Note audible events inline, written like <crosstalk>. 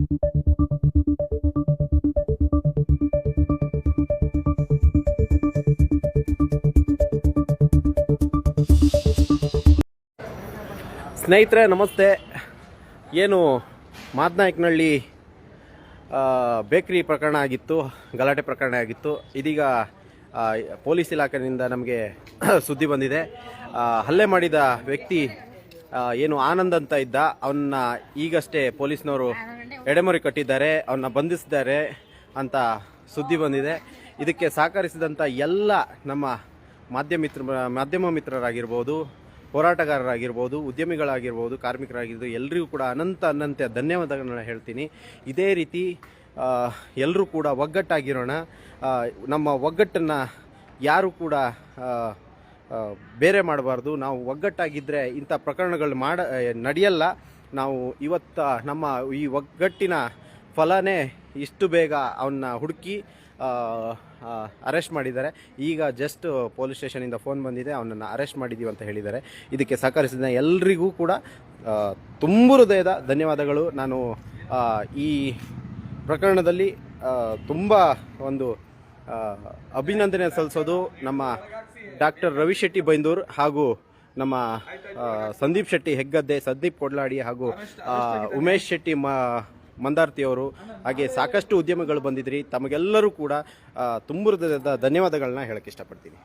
ಸ್ನೇಹಿತರೆ, ನಮಸ್ತೆ. ಏನು ಮಾದನಾಯಕನಹಳ್ಳಿ ಬೇಕ್ರಿ ಪ್ರಕರಣ ಆಗಿತ್ತು, ಗಲಾಟೆ ಪ್ರಕರಣ ಆಗಿತ್ತು. ಇದೀಗ ಪೊಲೀಸ್ ಇಲಾಖೆಯಿಂದ ನಮಗೆ <coughs> ಸುದ್ದಿ ಬಂದಿದೆ. ಹಲ್ಲೆ ಮಾಡಿದ ವ್ಯಕ್ತಿ ಏನು ಆನಂದ್ ಅಂತ ಇದ್ದ ಅವನ್ನ ಈಗಷ್ಟೇ ಪೊಲೀಸ್ನವರು ಎಡೆಮೊರೆ ಕಟ್ಟಿದ್ದಾರೆ ಅವನ್ನ ಬಂಧಿಸಿದ್ದಾರೆ ಅಂತ ಸುದ್ದಿ ಬಂದಿದೆ. ಇದಕ್ಕೆ ಸಹಕರಿಸಿದಂಥ ಎಲ್ಲ ನಮ್ಮ ಮಾಧ್ಯಮ ಮಿತ್ರ, ಮಾಧ್ಯಮ ಮಿತ್ರರಾಗಿರ್ಬೋದು, ಹೋರಾಟಗಾರರಾಗಿರ್ಬೋದು, ಉದ್ಯಮಿಗಳಾಗಿರ್ಬೋದು, ಕಾರ್ಮಿಕರಾಗಿರ್ಬೋದು, ಎಲ್ರಿಗೂ ಕೂಡ ಅನಂತ ಅನಂತ ಧನ್ಯವಾದಗಳನ್ನ ಹೇಳ್ತೀನಿ. ಇದೇ ರೀತಿ ಎಲ್ಲರೂ ಕೂಡ ಒಗ್ಗಟ್ಟಾಗಿರೋಣ. ನಮ್ಮ ಒಗ್ಗಟ್ಟನ್ನು ಯಾರು ಕೂಡ ಬೇರೆ ಮಾಡಬಾರ್ದು. ನಾವು ಒಗ್ಗಟ್ಟಾಗಿದ್ದರೆ ಇಂಥ ಪ್ರಕರಣಗಳು ಮಾಡ ನಡೆಯಲ್ಲ. ನಾವು ಇವತ್ತ ನಮ್ಮ ಈ ಒಗ್ಗಟ್ಟಿನ ಫಲನೇ ಇಷ್ಟು ಬೇಗ ಅವನ್ನ ಹುಡುಕಿ ಅರೆಸ್ಟ್ ಮಾಡಿದ್ದಾರೆ. ಈಗ ಜಸ್ಟ್ ಪೊಲೀಸ್ ಸ್ಟೇಷನಿಂದ ಫೋನ್ ಬಂದಿದೆ. ಅವನನ್ನು ಅರೆಸ್ಟ್ ಮಾಡಿದ್ದೀವಿ ಅಂತ ಹೇಳಿದ್ದಾರೆ. ಇದಕ್ಕೆ ಸಹಕರಿಸಿದ ಎಲ್ರಿಗೂ ಕೂಡ ತುಂಬು ಹೃದಯದ ಧನ್ಯವಾದಗಳು. ನಾನು ಈ ಪ್ರಕರಣದಲ್ಲಿ ತುಂಬ ಒಂದು ಅಭಿನಂದನೆ ಸಲ್ಲಿಸೋದು ನಮ್ಮ ಡಾಕ್ಟರ್ ರವಿ ಶೆಟ್ಟಿ ಬೈಂದೂರ್ ಹಾಗೂ ನಮ್ಮ ಸಂದೀಪ್ ಶೆಟ್ಟಿ ಹೆಗ್ಗದ್ದೆ, ಸಂದೀಪ್ ಕೊಡ್ಲಾಡಿ ಹಾಗೂ ಉಮೇಶ್ ಶೆಟ್ಟಿ ಮ ಮಂದಾರ್ತಿಯವರು ಹಾಗೆ ಸಾಕಷ್ಟು ಉದ್ಯಮಗಳು ಬಂದಿದ್ರಿ. ತಮಗೆಲ್ಲರೂ ಕೂಡ ತುಂಬ ಧನ್ಯವಾದಗಳನ್ನ ಹೇಳಕ್ಕೆ ಇಷ್ಟಪಡ್ತೀನಿ.